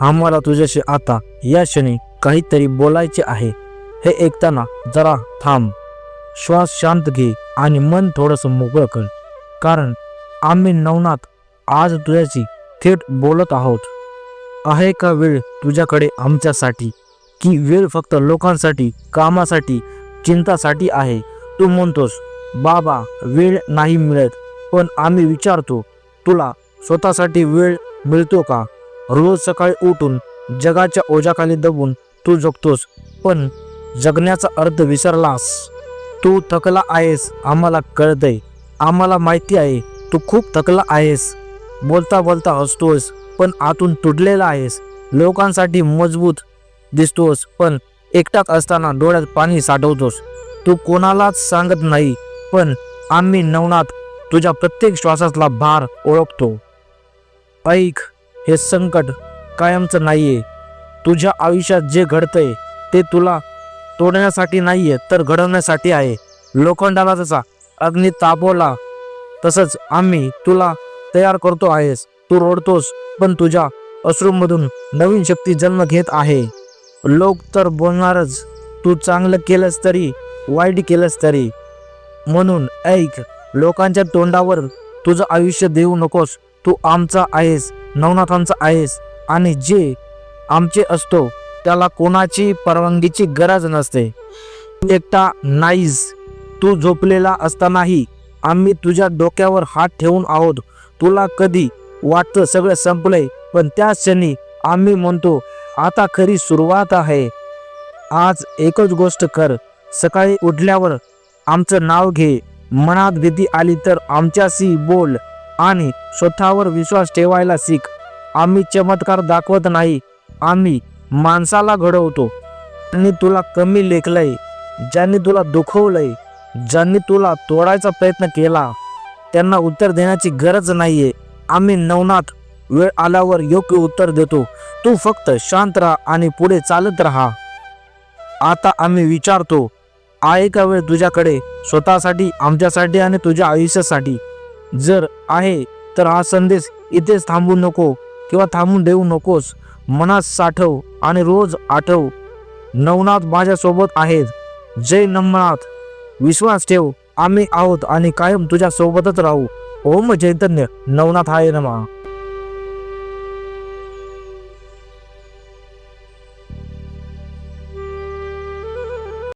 आम्हाला तुझ्याशी आता या क्षणी काहीतरी बोलायचे आहे. हे ऐकताना जरा थांब. श्वास शांत घे आणि मन थोडंसं मोकळं कर. कारण आम्ही नवनाथ आज तुझ्याशी थेट बोलत आहोत. आहे का वेळ तुझ्याकडे आमच्यासाठी? की वेळ फक्त लोकांसाठी कामासाठी चिंतासाठी आहे? तू म्हणतोस बाबा वेळ नाही मिळत. पण आम्ही विचारतो तुला स्वतःसाठी वेळ मिळतो का? रोज सकाळी उठून जगाच्या ओझ्याखाली दबून तू जगतोस पण जगण्याचा अर्थ विसरलास. तू थकला आहेस आम्हाला कळतंय. आम्हाला माहिती आहे तू खूप थकला आहेस. बोलता बोलता हसतोस पण आतून तुटलेला आहेस. लोकांसाठी मजबूत दिसतोस पण एकटाच असताना डोळ्यात पाणी साठवतोस. तू कोणालाच सांगत नाही पण आम्ही नवनाथ तुझ्या प्रत्येक श्वासातला भार ओळखतो. ऐक हे संकट कायमचं नाही आहे तुझ्या आयुष्यात जे घडतंय ते तुला तोडण्यासाठी नाही आहे तर घडवण्यासाठी आहे. लोखंडाला जसा अग्नी तापवला तसंच आम्ही तुला तयार करतो आहेस. तू रोडतोस पण तुझ्या अश्रूमधून नवीन शक्ती जन्म घेत आहे. लोक तर बोलणारच तू चांगलं केलंस तरी वाईट केलंस तरी. म्हणून ऐक लोकांच्या तोंडावर तुझं आयुष्य देऊ नकोस. तू आमचा आहेस. नवनाथांचा आहेस आणि जे आमचे असतो त्याला कोणाची परवानगीची गरज नसते. तू एकटा नाहीस. तू झोपलेला असतानाही आम्ही तुझ्या डोक्यावर हात ठेवून आहोत. तुला कधी वाटतं सगळं संपलंय पण त्या क्षणी आम्ही म्हणतो आता खरी सुरुवात आहे. आज एकच गोष्ट कर सकाळी उठल्यावर आमचं नाव घे. मनात भीती आली तर आमच्याशी बोल. आणि स्वतःवर विश्वास ठेवायला शिक आम्ही चमत्कार दाखवत नाही आम्ही माणसाला घडवतो. त्यांनी तुला कमी लेखलंय ज्यांनी तुला दुखवलंय ज्यांनी तुला तोडायचा प्रयत्न केला त्यांना उत्तर देण्याची गरज नाहीये. आम्ही नवनाथ वेळ आल्यावर योग्य उत्तर देतो. तू फक्त शांत राहा आणि पुढे चालत राहा. आता आम्ही विचारतो आहे का वेळ तुझ्याकडे स्वतःसाठी आमच्यासाठी आणि तुझ्या आयुष्यासाठी? जर आहे तर हा संदेश इथेच थांबू नको किंवा थांबून देऊ नकोस. मनात साठव आणि रोज आठव. नवनाथ माझ्यासोबत आहेत. जय नमनाथ विश्वास ठेव आम्ही आहोत आणि कायम तुझ्या सोबतच राहू. ओम चैतन्य नवनाथ आहे नमा.